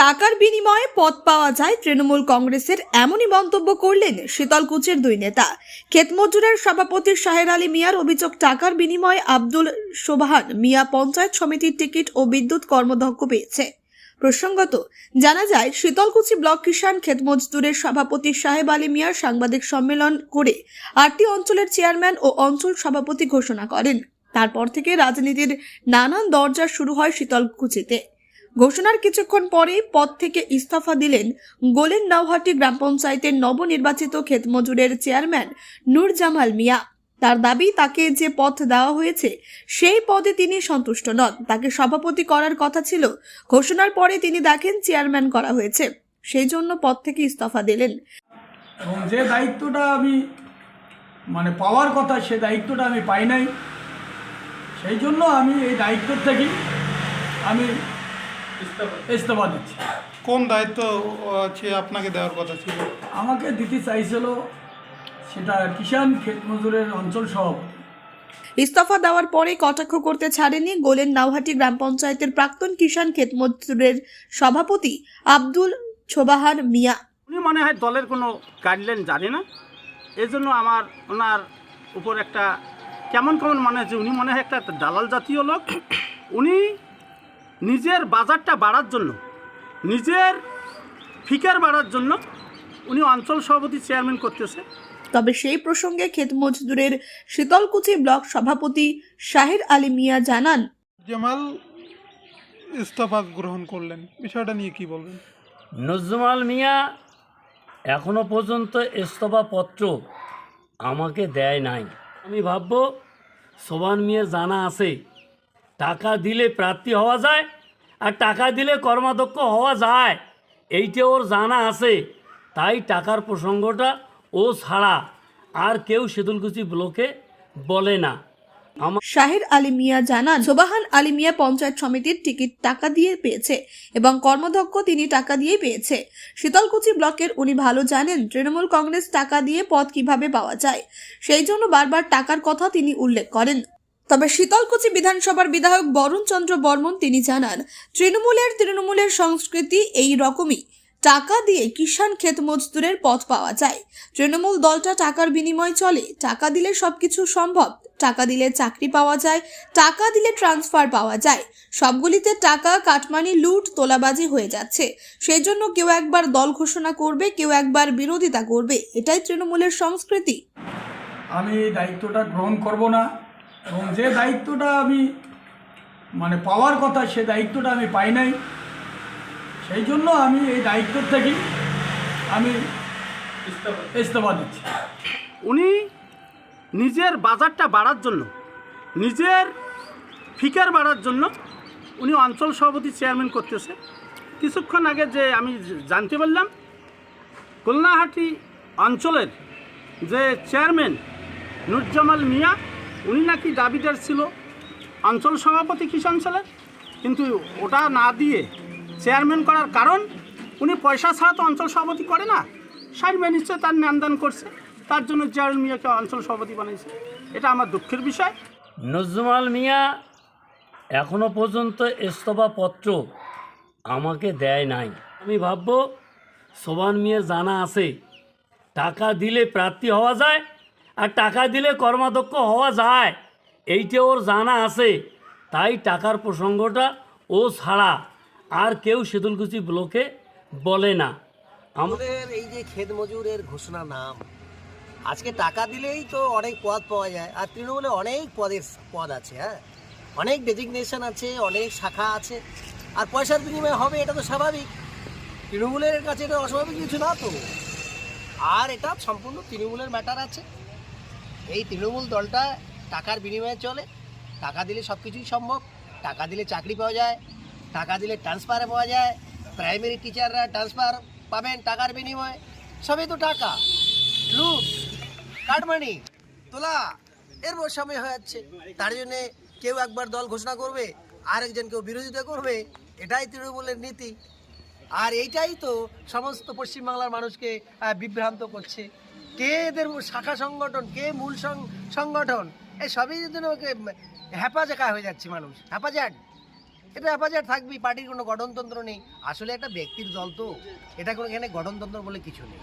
টাকার বিনিময়ে পদ পাওয়া যায় তৃণমূল কংগ্রেসের, এমনই মন্তব্য করলেন শীতলকুচের দুই নেতা। ক্ষেতমজুরের সভাপতি শাহের আলী মিয়ার অভিযোগ, টাকার বিনিময়ে আব্দুল সোবাহান মিয়া পঞ্চায়েত সমিতির টিকিট ও বিদ্যুৎ কর্মদক্ষ পেয়েছে। প্রসঙ্গত, জানা যায়, শীতলকুচি ব্লক কিষাণ ক্ষেত মজদুরের সভাপতি সাহেব আলী মিয়ার সাংবাদিক সম্মেলন করে আটটি অঞ্চলের চেয়ারম্যান ও অঞ্চল সভাপতি ঘোষণা করেন। তারপর থেকে রাজনীতির নানান দরজা শুরু হয় শীতলকুচিতে। ঘোষণার কিছুক্ষণ পরেই পদ থেকে ইস্তফা দিলেন গোলেন নাওহাটি গ্রাম পঞ্চায়েতের নবনির্বাচিত ক্ষেতমজুরের চেয়ারম্যান নূর জামাল মিয়া। তার দাবি, তাকে যে পথ দেওয়া হয়েছে, সেই পদে তিনি সন্তুষ্ট নন। তাকে সভাপতি করার কথা ছিল। ঘোষণার পরে তিনি দেখেন চেয়ারম্যান করা হয়েছে। সেই জন্য পদ থেকে ইস্তফা দিলেন। এবং যে দায়িত্বটা আমি মানে পাওয়ার কথা, সে দায়িত্বটা আমি পাই নাই। সেই জন্য আমি এই দায়িত্ব থেকে আমি ইস্তফা দিচ্ছি। কোন দায়িত্ব আছে আপনাকে দেওয়ার কথা ছিল? আমাকে দিতে চাইছিল সেটা কিষাণ ক্ষেত মজুরের অঞ্চল সভাপতি। ইস্তফা দেওয়ার পরে কটাক্ষ করতে ছাড়েনি গোলেন নাওহাটি গ্রাম পঞ্চায়েতের প্রাক্তন কিষাণ ক্ষেত মজদুরের সভাপতি আব্দুল ছোবাহার মিয়া। উনি মনে হয় দলের কোনো গাইডলাইন জানে না। এই জন্য আমার ওনার উপর একটা কেমন কেমন মনে হচ্ছে উনি মনে হয় একটা দালাল জাতীয় লোক। উনি নিজের বাজারটা বাড়ার জন্য নিজের ফিকার বাড়ার জন্য উনি অঞ্চল সভাপতি চেয়ারম্যান করতেছে। তবে সেই প্রসঙ্গে ক্ষেত মজদুরের শীতলকুচি ব্লক সভাপতি শাহির আলী মিয়া জানান জামাল ইস্তফা গ্রহণ করলেন। বিষয়টা নিয়ে কি বলবেন? নজমাল মিয়া এখনও পর্যন্ত ইস্তফাপত্র আমাকে দেয় নাই। আমি ভাবব সোবান মিয়া জানা আছে টাকা দিলে প্রার্থী হওয়া যায় আর টাকা দিলে কর্মাধ্যক্ষ হওয়া যায়। এইটা ওর জানা আছে। তাই টাকার প্রসঙ্গটা ও ছাড়া আর কেউ শীতলকুচি ব্লকে বলে না। শাহির আলী মিয়া জানান, সোবাহান আলী মিয়া পঞ্চায়েত সমিতির টিকিট টাকা দিয়ে পেয়েছে এবং কর্মদক্ষ তিনি টাকা দিয়ে পেয়েছে। শীতলকুচি ব্লকের উনি ভালো জানেন, তৃণমূল কংগ্রেস টাকা দিয়ে পদ কীভাবে পাওয়া যায়। সেই জন্য বারবার টাকার কথা তিনি উল্লেখ করেন। তবে শীতলকুচি বিধানসভার বিধায়ক বরুণ চন্দ্র বর্মন তিনি জানান, তৃণমূলের তৃণমূলের সংস্কৃতি এই রকমই। টাকা দিয়ে কিষাণ ক্ষেত মজদুরের পথ পাওয়া যায়। তৃণমূল দলটা টাকার বিনিময় চলে। টাকা দিলে সবকিছু সম্ভব। টাকা দিলে চাকরি পাওয়া যায়। টাকা দিলে ট্রান্সফার পাওয়া যায়। সবগুলিতে টাকা, কাটমানি, লুট, তোলাবাজি হয়ে যাচ্ছে। সেই জন্য কেউ একবার দল ঘোষণা করবে, কেউ একবার বিরোধিতা করবে। এটাই তৃণমূলের সংস্কৃতি। আমি দায়িত্বটা গ্রহণ করব না। এবং যে দায়িত্বটা আমি মানে পাওয়ার কথা, সে দায়িত্বটা আমি পাই নাই। সেই জন্য আমি এই দায়িত্ব থেকে আমি ইস্তফা দিচ্ছি। উনি নিজের বাজারটা বাড়ার জন্য, নিজের ফিকার বাড়ার জন্য উনি অঞ্চল সভাপতি চেয়ারম্যান করতেছে। কিছুক্ষণ আগে যে আমি জানতে পারলাম খুলনাহাটি অঞ্চলের যে চেয়ারম্যান নুরজামাল মিয়া উনি নাকি দাবিদার ছিল। অঞ্চল সভাপতি কৃষি অঞ্চলের কিন্তু ওটা না দিয়ে চেয়ারম্যান করার কারণ, উনি পয়সা ছাড়া তো অঞ্চল সভাপতি করে না। সাইডম্যান নিশ্চয় তার ন্যানদান করছে। তার জন্য চেয়ারম্যান মিয়াকে অঞ্চল সভাপতি বানিয়েছে। এটা আমার দুঃখের বিষয়। নজমাল মিয়া এখনও পর্যন্ত ইস্তফাপত্র আমাকে দেয় নাই। আমি ভাববো সোবান মিয়া জানা আছে, টাকা দিলে প্রার্থী হওয়া যায় আর টাকা দিলে কর্মাধ্যক্ষ হওয়া যায়। এইটা ওর জানা আছে। তাই টাকার প্রসঙ্গটা ও ছাড়া আর কেউ শীতলকুচি ব্লকে বলে না। আমাদের এই যে খেত মজুরের ঘোষণা নাম, আজকে টাকা দিলেই তো অনেক পদ পাওয়া যায়, আর তৃণমূলে অনেক পদের পদ আছে হ্যাঁ? অনেক ডেজিগনেশন আছে, অনেক শাখা আছে, আর পয়সার বিনিময় হবে, এটা তো স্বাভাবিক। তৃণমূলের কাছে এটা অস্বাভাবিক কিছু না তো। আর এটা সম্পূর্ণ তৃণমূলের ম্যাটার আছে। এই তৃণমূল দলটা টাকার বিনিময়ে চলে। টাকা দিলে সব কিছুই সম্ভব, টাকা দিলে চাকরি পাওয়া যায়, টাকা দিলে ট্রান্সফার পাওয়া যায় প্রাইমারি টিচাররা ট্রান্সফার পাবেন টাকার বিনিময়ে। সবই তো টাকা। লুট কাটমানি তোলা, এর সময় হয়ে যাচ্ছে তার জন্যে কেউ একবার দল ঘোষণা করবে, আরেকজন কেউ বিরোধিতা করবে, এটাই তৃণমূলের নীতি। আর এইটাই তো সমস্ত পশ্চিমবাংলার মানুষকে বিভ্রান্ত করছে। কে এদের শাখা সংগঠন, কে মূল সংগঠন? এই সবই জন্য ওকে হ্যাপাজাকা হয়ে যাচ্ছে মানুষ। হ্যাপাজাক এটা অ্যাপাচার থাকবেই, পার্টির কোনো গঠনতন্ত্র নেই। আসলে একটা ব্যক্তির দল তো, এটা কোনো এখানে গঠনতন্ত্র বলে কিছু নেই।